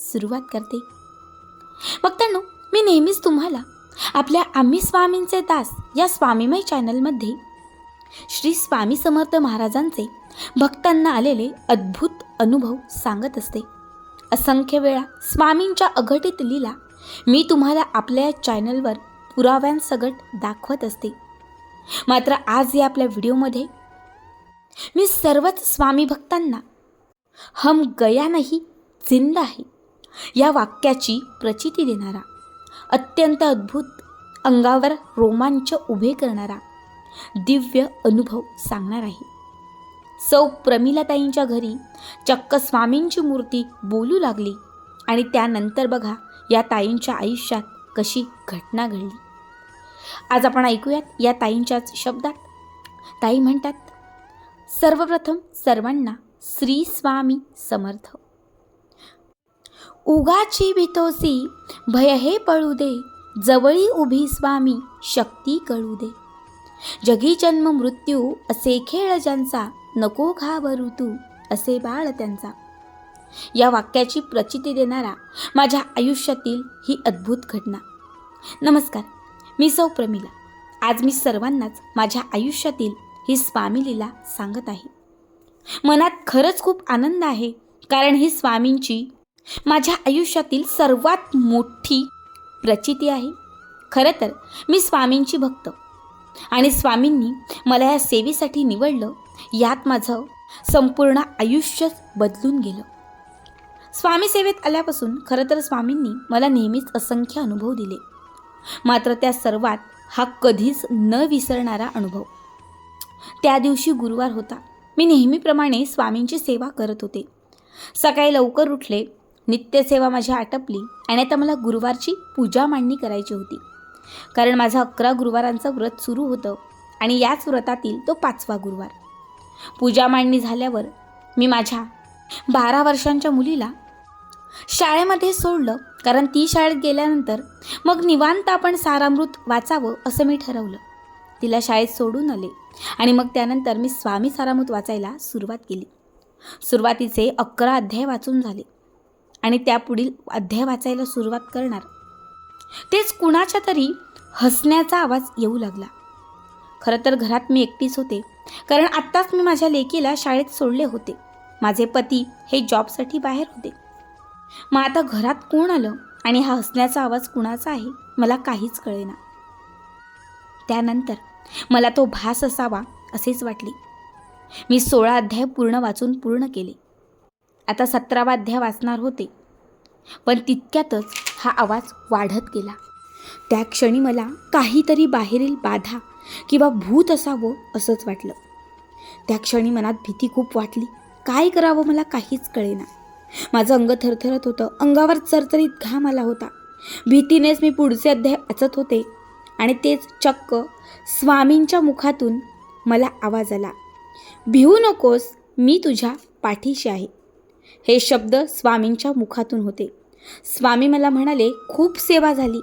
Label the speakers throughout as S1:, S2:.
S1: सुरुवात करते. बघतानो मी नेहमीच तुम्हाला आपल्या आम्ही स्वामींचे दास या स्वामीमय चॅनलमध्ये श्री स्वामी समर्थ महाराजांचे भक्तांना आलेले अद्भुत अनुभव सांगत असते. असंख्य वेळा स्वामींच्या अघटित लीला मी तुम्हाला आपल्या या चॅनलवर पुराव्यांसगट दाखवत असते. मात्र आज या आपल्या व्हिडिओमध्ये मी सर्वच स्वामी भक्तांना हम गया नाही जिंदा आहे या वाक्याची प्रचिती देणारा अत्यंत अद्भुत अंगावर रोमांच उभे करणारा दिव्य अनुभव सांगणार आहे. सौ प्रमिलाताईंच्या घरी चक्क स्वामींची मूर्ती बोलू लागली आणि त्यानंतर बघा या ताईंच्या आयुष्यात कशी घटना घडली. आज आपण ऐकूयात या ताईंच्याच शब्दात. ताई म्हणतात सर्वप्रथम सर्वांना श्री स्वामी समर्थ. उगाची भितोसी भय हे पळू दे. जवळी उभी स्वामी शक्ती कळू दे. जगी जन्म मृत्यू असे खेळ ज्यांचा नको घाबरू तू असे बाळ त्यांचा. या वाक्याची प्रचिती देणारा माझ्या आयुष्यातील ही अद्भुत घटना. नमस्कार मी सौ प्रमिला. आज मी सर्वांनाच माझ्या आयुष्यातील ही स्वामी लीला सांगत आहे. मनात खरंच खूप आनंद आहे कारण ही स्वामींची माझ्या आयुष्यातील सर्वात मोठी प्रचिती आहे. खरं तर मी स्वामींची भक्त. आणि स्वामींनी मला या सेवेसाठी निवडलं यात माझं संपूर्ण आयुष्यच बदलून गेलं. स्वामी सेवेत आल्यापासून खरं तर स्वामींनी मला नेहमीच असंख्य अनुभव दिले. मात्र त्या सर्वात हा कधीच न विसरणारा अनुभव. त्या दिवशी गुरुवार होता. मी नेहमीप्रमाणे स्वामींची सेवा करत होते. सकाळी लवकर उठले नित्यसेवा माझी आटपली आणि आता मला गुरुवारची पूजा मांडणी करायची होती. कारण माझं अकरा गुरुवारांचं व्रत सुरू होतं आणि याच व्रतातील तो पाचवा गुरुवार. पूजा मांडणी झाल्यावर मी माझ्या बारा वर्षांच्या मुलीला शाळेमध्ये सोडलं. कारण ती शाळेत गेल्यानंतर मग निवांत आपण सारामृत वाचावं असं मी ठरवलं. तिला शाळेत सोडून आले आणि मग त्यानंतर मी स्वामी सारामृत वाचायला सुरुवात केली. सुरुवातीचे अकरा अध्याय वाचून झाले. आणि त्यापुढील अध्याय वाचायला सुरुवात करणार. तेच कुणाच्या तरी हसण्याचा आवाज येऊ लागला. खरं तर घरात मी एकटीच होते कारण आत्ताच मी माझ्या लेकीला शाळेत सोडले होते. माझे पती हे जॉबसाठी बाहेर होते. मग आता घरात कोण आलं आणि हा हसण्याचा आवाज कुणाचा आहे मला काहीच कळेना. त्यानंतर मला तो भास असावा असेच वाटले. मी सोळा अध्याय पूर्ण वाचून पूर्ण केले. आता सतरावा अध्याय वाचणार होते. पण तितक्यातच हा आवाज वाढत गेला. त्या क्षणी मला काहीतरी बाहेरील बाधा किंवा भूत असावं असंच वाटलं. त्या क्षणी मनात भीती खूप वाटली. काय करावं मला काहीच कळेना. माझं अंग थरथरत होतं. अंगावर चरचरीत घाम आला होता. भीतीनेच मी पुढचे अध्याय वाचत होते. आणि तेच चक्क स्वामींच्या मुखातून मला आवाज आला. भिवू नकोस. मी तुझ्या पाठीशी आहे. हे शब्द स्वामींच्या मुखातून होते. स्वामी मला म्हणाले खूप सेवा झाली.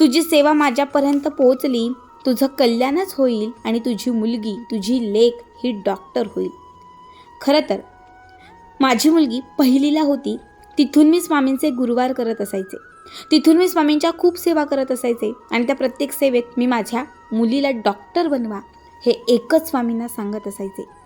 S1: तुझी सेवा माझ्यापर्यंत पोहोचली. तुझं कल्याणच होईल आणि तुझी मुलगी तुझी लेख ही डॉक्टर होईल. खरं तर माझी मुलगी पहिलीला होती. तिथून मी स्वामींचे गुरुवार करत असायचे. तिथून मी स्वामींच्या खूप सेवा करत असायचे आणि त्या प्रत्येक सेवेत मी माझ्या मुलीला डॉक्टर बनवा हे एकच स्वामींना सांगत असायचे.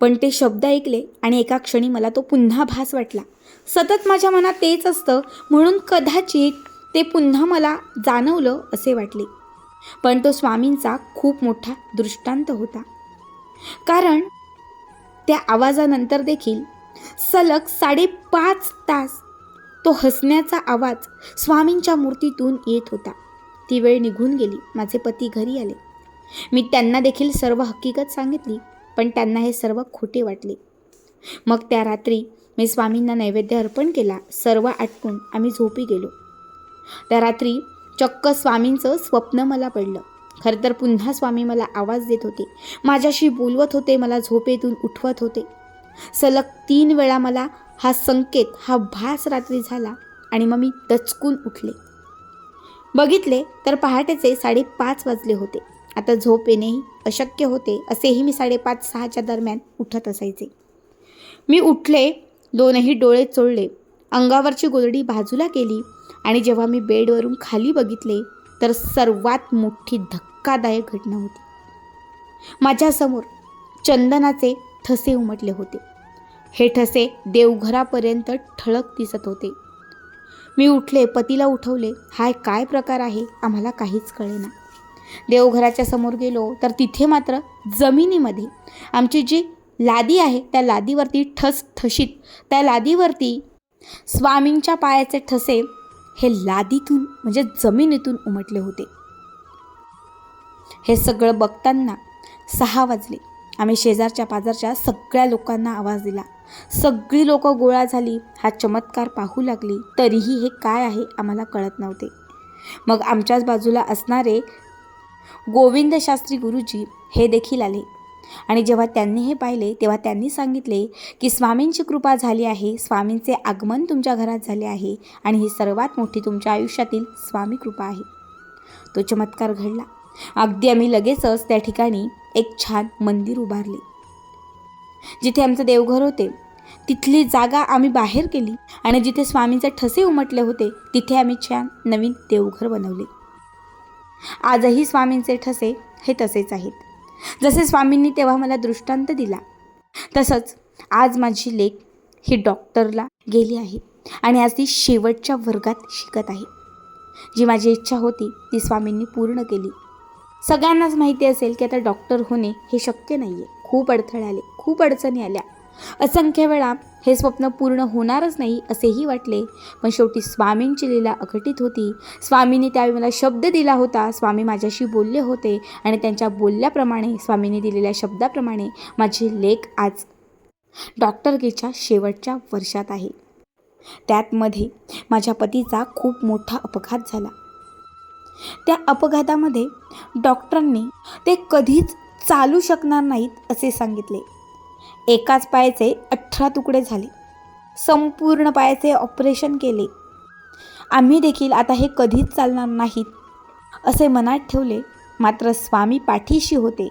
S1: पण ते शब्द ऐकले आणि एका क्षणी मला तो पुन्हा भास वाटला. सतत माझ्या मनात तेच असतं म्हणून कदाचित ते पुन्हा मला जाणवलं असे वाटले. पण तो स्वामींचा खूप मोठा दृष्टांत होता. कारण त्या आवाजानंतर देखील सलग साडेपाच तास तो हसण्याचा आवाज स्वामींच्या मूर्तीतून येत होता. ती वेळ निघून गेली. माझे पती घरी आले. मी त्यांना देखील सर्व हकीकत सांगितली. पण त्यांना हे सर्व खोटे वाटले. मग त्या रात्री मी स्वामींना नैवेद्य अर्पण केला. सर्व आटपून आम्ही झोपी गेलो. त्या रात्री चक्क स्वामींचं स्वप्न मला पडलं. खरं तर पुन्हा स्वामी मला आवाज देत होते. माझ्याशी बोलवत होते मला झोपेतून उठवत होते. सलग तीन वेळा मला हा संकेत हा भास रात्री झाला आणि मग मी दचकून उठले. बघितले तर पहाटेचे साडेपाच वाजले होते. आता झोप येणेही अशक्य होते असेही मी साडेपाच सहाच्या दरम्यान उठत असायचे. मी उठले दोनही डोळे चोळले. अंगावरची गोदडी बाजूला केली आणि जेव्हा मी बेडवरून खाली बघितले तर सर्वात मोठी धक्कादायक घटना होती. माझ्यासमोर चंदनाचे ठसे उमटले होते. हे ठसे देवघरापर्यंत ठळक दिसत होते. मी उठले पतीला उठवले हाय काय प्रकार आहे? आम्हाला काहीच कळेना. देवघराच्या समोर गेलो तर तिथे मात्र जमिनीमध्ये आमची जी लादी आहे त्या लादीवरती ठस ठशीत त्या लादीवरती स्वामींच्या पायाचे ठसे हे लादीतून म्हणजे जमिनीतून उमटले होते. हे सगळं बघताना सहा वाजले. आम्ही शेजारच्या पाजारच्या सगळ्या लोकांना आवाज दिला. सगळी लोक गोळा झाली. हा चमत्कार पाहू लागली. तरीही हे काय आहे आम्हाला कळत नव्हते. मग आमच्याच बाजूला असणारे गोविंद शास्त्री गुरुजी हे देखील आले. आणि जेव्हा त्यांनी हे पाहिले तेव्हा त्यांनी सांगितले की स्वामींची कृपा झाली आहे स्वामींचे आगमन तुमच्या घरात झाले आहे आणि ही सर्वात मोठी तुमच्या आयुष्यातील स्वामी कृपा आहे. तो चमत्कार घडला. अगदी आम्ही लगेचच त्या ठिकाणी एक छान मंदिर उभारले. जिथे आमचं देवघर होते तिथली जागा आम्ही बाहेर केली आणि जिथे स्वामींचे ठसे उमटले होते तिथे आम्ही छान नवीन देवघर बनवले. आजही स्वामींचे ठसे हे तसेच आहेत. जसे स्वामींनी तेव्हा मला दृष्टांत दिला तसंच आज माझी लेख ही डॉक्टरला गेली आहे आणि आज ती शेवटच्या वर्गात शिकत आहे. जी माझी इच्छा होती ती स्वामींनी पूर्ण केली. सगळ्यांनाच माहिती असेल की आता डॉक्टर होणे हे शक्य नाही आहे खूप अडथळे आले खूप अडचणी आल्या. असंख्य वेळा हे स्वप्न पूर्ण होणारच नाही असेही वाटले. पण शेवटी स्वामींची लीला अघटित होती. स्वामींनी त्यावेळी मला शब्द दिला होता. स्वामी माझ्याशी बोलले होते आणि त्यांच्या बोलल्याप्रमाणे स्वामींनी दिलेल्या शब्दाप्रमाणे माझी लेख आज डॉक्टरकीच्या शेवटच्या वर्षात आहे. त्यातमध्ये माझ्या पतीचा खूप मोठा अपघात झाला. त्या अपघातामध्ये डॉक्टरांनी ते कधीच चालू शकणार नाहीत असे सांगितले. एकाच पायाचे अठरा तुकडे झाले. संपूर्ण पायाचे ऑपरेशन केले. आम्ही देखील आता हे कधीच चालणार नाहीत असे मनात ठेवले मात्र स्वामी पाठीशी होते.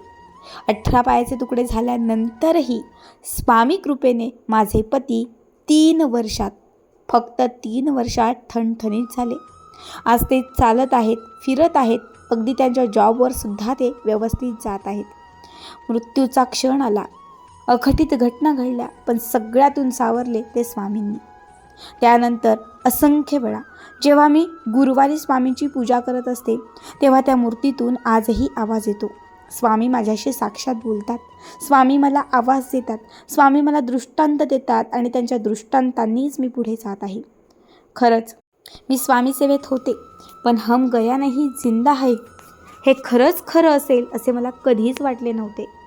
S1: अठरा पायाचे तुकडे झाल्यानंतरही स्वामी कृपेने माझे पती तीन वर्षात फक्त तीन वर्षात ठणठणीत झाले. आज ते चालत आहेत फिरत आहेत अगदी त्यांच्या जॉबवर सुद्धा ते व्यवस्थित जात आहेत. मृत्यूचा क्षण आला. अघटित घटना घडल्या पण सगळ्यातून सावरले ते स्वामींनी. त्यानंतर असंख्य वेळा जेव्हा मी गुरुवारी स्वामींची पूजा करत असते तेव्हा त्या मूर्तीतून आजही आवाज येतो. स्वामी माझ्याशी साक्षात बोलतात. स्वामी मला आवाज देतात. स्वामी मला दृष्टांत देतात आणि त्यांच्या दृष्टांतांनीच मी पुढे जात आहे. खरंच मी स्वामी सेवेत होते पण हम गया नाही जिंदा आहे हे खरंच खरं असेल असे मला कधीच वाटले नव्हते.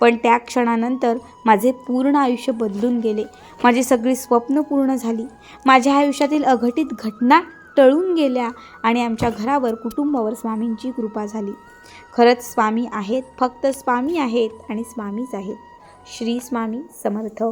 S1: पण त्या क्षणानंतर माझे पूर्ण आयुष्य बदलून गेले. माझी सगळी स्वप्न पूर्ण झाली. माझ्या आयुष्यातील अघटित घटना टळून गेल्या आणि आमच्या घरावर कुटुंबावर स्वामींची कृपा झाली. खरंच स्वामी आहेत फक्त स्वामी आहेत आणि स्वामीच आहेत. श्री स्वामी समर्थ.